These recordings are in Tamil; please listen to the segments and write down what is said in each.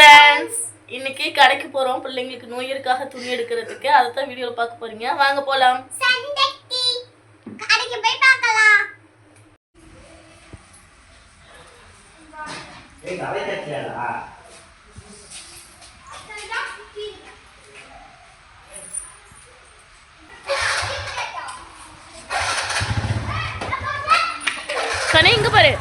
ஃப்ரெண்ட்ஸ் இன்னைக்கு கடைக்கு போகிறோம் பிள்ளைங்களுக்கு நோயிற்காக துணி எடுக்கிறதுக்கு. அதை தான் வீடியோவில் பார்க்க போறீங்க. வாங்க போகலாம் சண்டைக்கு கடைக்கு போய் பார்க்கலாம். ஏய் கட்டியாடா. கனி இங்கே பாரு.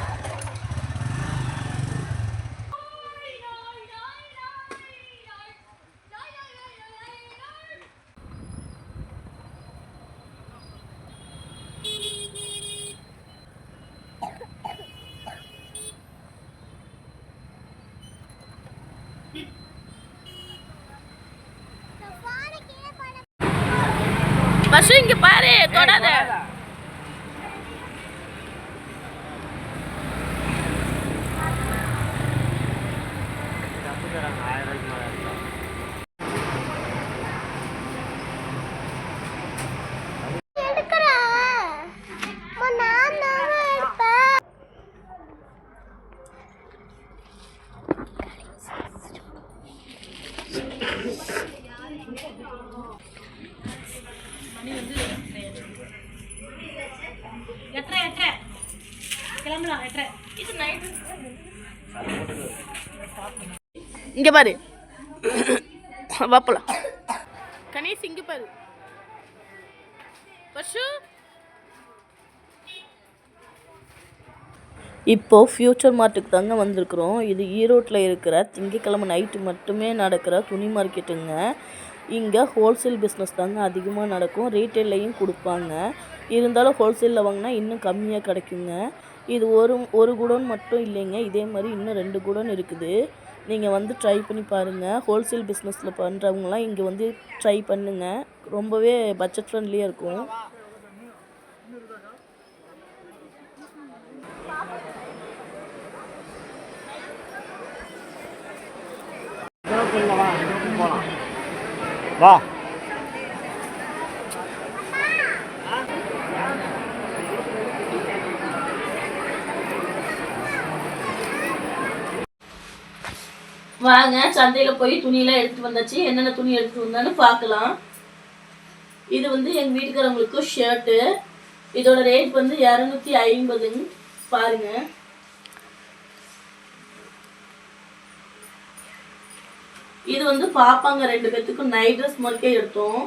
பஸ்ஸு இங்கே பாரு தொடாத. இங்க பாரு. வாப்பலாம் கணேஷ் இங்க பாரு. பஷு இப்போ ஃப்யூச்சர் மார்ட்டுக்கு தாங்க வந்திருக்கிறோம். இது ஈரோட்டில் இருக்கிற திங்கக்கிழமை நைட்டு மட்டுமே நடக்கிற துணி மார்க்கெட்டுங்க இங்கே ஹோல்சேல் பிஸ்னஸ் தாங்க அதிகமாக நடக்கும். ரீட்டெயிலையும் கொடுப்பாங்க. இருந்தாலும் ஹோல்சேலில் வாங்கினா இன்னும் கம்மியாக கிடைக்குங்க. இது ஒரு ஒரு குடோன் மட்டும் இல்லைங்க. இதே மாதிரி இன்னும் ரெண்டு குடோன் இருக்குது. நீங்கள் வந்து ட்ரை பண்ணி பாருங்கள் ஹோல்சேல் பிஸ்னஸில் பண்ணுறவங்களாம் இங்கே வந்து ட்ரை பண்ணுங்கள் ரொம்பவே பட்ஜெட் ஃப்ரெண்ட்லியாக இருக்கும். வா. வாங்க சந்தையில் போய் துணியெல்லாம் எடுத்துட்டு வந்தாச்சு. என்னென்ன துணி எடுத்துட்டு வந்தான்னு பார்க்கலாம். இது வந்து எங்கள் வீட்டுக்காரவங்களுக்கு ஷர்ட்டு இதோட ரேட் வந்து இரநூத்தி ஐம்பதுங்க பாருங்க. இது வந்து பாப்பாங்க ரெண்டு பேர்த்துக்கும் நைட் ட்ரெஸ் மாதிரிக்கே எடுத்தோம்.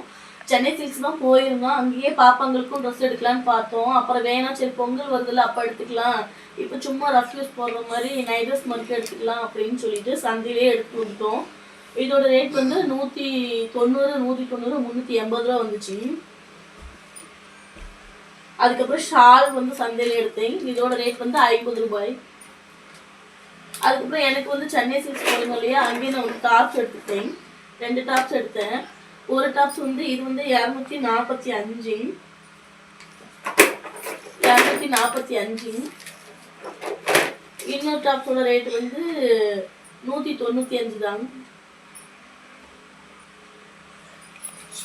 சென்னை சில்க்ஸ் தான் போயிருந்தோம் அங்கேயே பாப்பாங்களுக்கும் ட்ரெஸ் எடுக்கலான்னு பார்த்தோம். அப்புறம் வேணாம் சரி பொங்கல் வருதுல அப்போ எடுத்துக்கலாம். இப்போ சும்மா ரஃப் யூஸ் போடுற மாதிரி நைட் ட்ரெஸ் மட்டும் எடுத்துக்கலாம் அப்படின்னு சொல்லிட்டு சந்தையிலே எடுத்து கொடுத்தோம். இதோட ரேட் வந்து நூற்றி தொண்ணூறு நூற்றி தொண்ணூறு முந்நூற்றி எண்பது ரூபா வந்துச்சு. அதுக்கப்புறம் ஷால் வந்து சந்தையில எடுத்தேன். இதோட ரேட் வந்து ஐம்பது ரூபாய். அதுக்கப்புறம் எனக்கு வந்து சென்னை சில்க்ஸ் போடுங்க இல்லையா? அங்கேயே நான் ஒரு டாப்ஸ் எடுத்துட்டேன் ரெண்டு டாப்ஸ் எடுத்தேன். ஒரு டாப்ஸ் வந்து இது வந்து இரநூத்தி நாற்பத்தி அஞ்சு. இரநூத்தி நாற்பத்தி அஞ்சு. இன்னொரு டாப்ஸோட ரேட் வந்து நூற்றி தொண்ணூற்றி அஞ்சு தான்.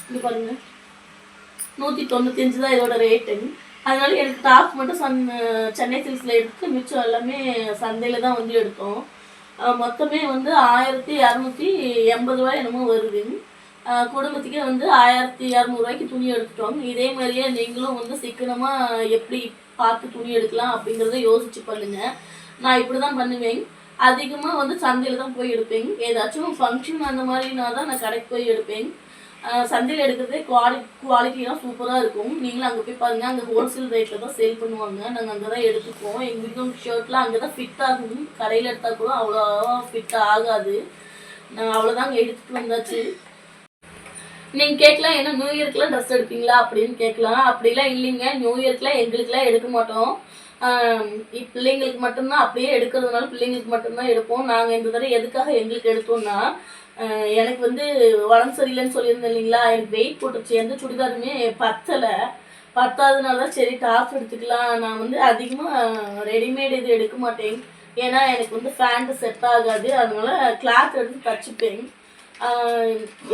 இது பாருங்க. நூற்றி தொண்ணூற்றி அஞ்சு தான் இதோட ரேட்டு அதனால எனக்கு டாப் மட்டும் சன் சென்னை சில்க்ஸில் எடுத்து மிச்சம் எல்லாமே சந்தையில் தான் வந்து எடுத்தோம். மொத்தமே வந்து ஆயிரத்தி இரநூத்தி எண்பது ரூபாய் என்னமோ வருது. குடும்பத்துக்கே வந்து ஆயிரத்தி இரநூறுவாய்க்கு துணி எடுத்துட்டோம். இதே மாதிரியே நீங்களும் வந்து சிக்கனமாக எப்படி பார்த்து துணி எடுக்கலாம் அப்படிங்கிறத யோசிச்சு பண்ணுங்க. நான் இப்படி தான் பண்ணுவேன். அதிகமாக வந்து சந்தையில் தான் போய் எடுப்பேன். ஏதாச்சும் ஃபங்க்ஷன் அந்த மாதிரினா தான் நான் கடைக்கு போய் எடுப்பேன். சந்தையில் எடுக்கிறதே குவாலி குவாலிட்டியெலாம் சூப்பராக இருக்கும். நீங்களும் அங்கே போய் பாருங்கள் அங்கே ஹோல்சேல் ரேட்டில் தான் சேல் பண்ணுவாங்க. நாங்கள் அங்கே தான் எடுத்துப்போம் எங்கள் ஷர்ட்லாம் அங்கே தான் ஃபிட் ஆகும். கடையில் எடுத்தால் கூட அவ்வளோவா ஃபிட் ஆகாது. நான் அவ்வளோதாங்க எடுத்துகிட்டு வந்தாச்சு. நீங்கள் கேட்கலாம் என்ன நியூ இயர்க்குலாம் ட்ரெஸ் எடுப்பீங்களா அப்படின்னு கேட்கலாம். அப்படிலாம் இல்லைங்க. நியூ இயர்க்குலாம் எங்களுக்குலாம் எடுக்க மாட்டோம். பிள்ளைங்களுக்கு மட்டும்தான் அப்படியே எடுக்கிறதுனால பிள்ளைங்களுக்கு மட்டும்தான் எடுப்போம். நாங்கள் இந்த தடவை எதுக்காக எங்களுக்கு எடுத்தோம்னா எனக்கு வந்து உடம்பு சரியில்லைன்னு சொல்லியிருந்தேன் இல்லைங்களா? எனக்கு வெயிட் போட்டுச்சு எந்த சுடிதாருமே பத்தலை. பத்தாததுனால தான் சரி டாப் எடுத்துக்கலாம். நான் வந்து அதிகமாக ரெடிமேட் இது எடுக்க மாட்டேன். ஏன்னா எனக்கு வந்து ஃபேண்ட்டு செட் ஆகாது. அதனால கிளாத் எடுத்து தச்சுப்பேன்.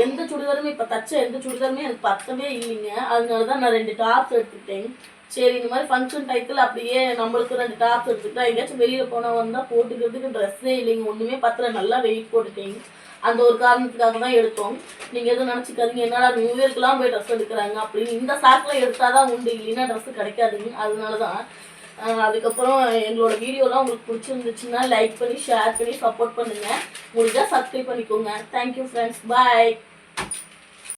எந்த சுடிதாருமே இப்போ தச்ச எந்த சுடிதாருமே எனக்கு பத்தவே இல்லைங்க. அதனால தான் நான் ரெண்டு டாப்ஸ் எடுத்துக்கிட்டேன். சரி இந்த மாதிரி ஃபங்க்ஷன் டைத்தில் அப்படியே நம்மளுக்கு ரெண்டு டாப்ஸ் எடுத்துக்கிட்டா எங்கேயாச்சும் வெளியில் போனால் வந்தால் போட்டுக்கிறதுக்கு ட்ரெஸ்ஸே இல்லைங்க. ஒன்றுமே பத்தல. நல்லா வெயிட் போட்டுட்டேங்க அந்த ஒரு காரணத்துக்காக தான் எடுத்தோம். நீங்கள் எதுவும் நினச்சிக்காதீங்க. என்னடா நியூ இயர்க்குலாம் போய் ட்ரெஸ் எடுக்கிறாங்க அப்படின்னு இந்த சாக்கில் எடுத்தால் தான் உண்டு. இல்லைன்னா ட்ரெஸ்ஸு கிடைக்காதுங்க. அதனால தான் அதுக்கப்புறம் எங்களோட வீடியோலாம் உங்களுக்கு பிடிச்சிருந்துச்சுன்னா லைக் பண்ணி ஷேர் பண்ணி சப்போர்ட் பண்ணுங்கள் முடிஞ்சால் சப்ஸ்கிரைப் பண்ணிக்கோங்க. Thank you friends bye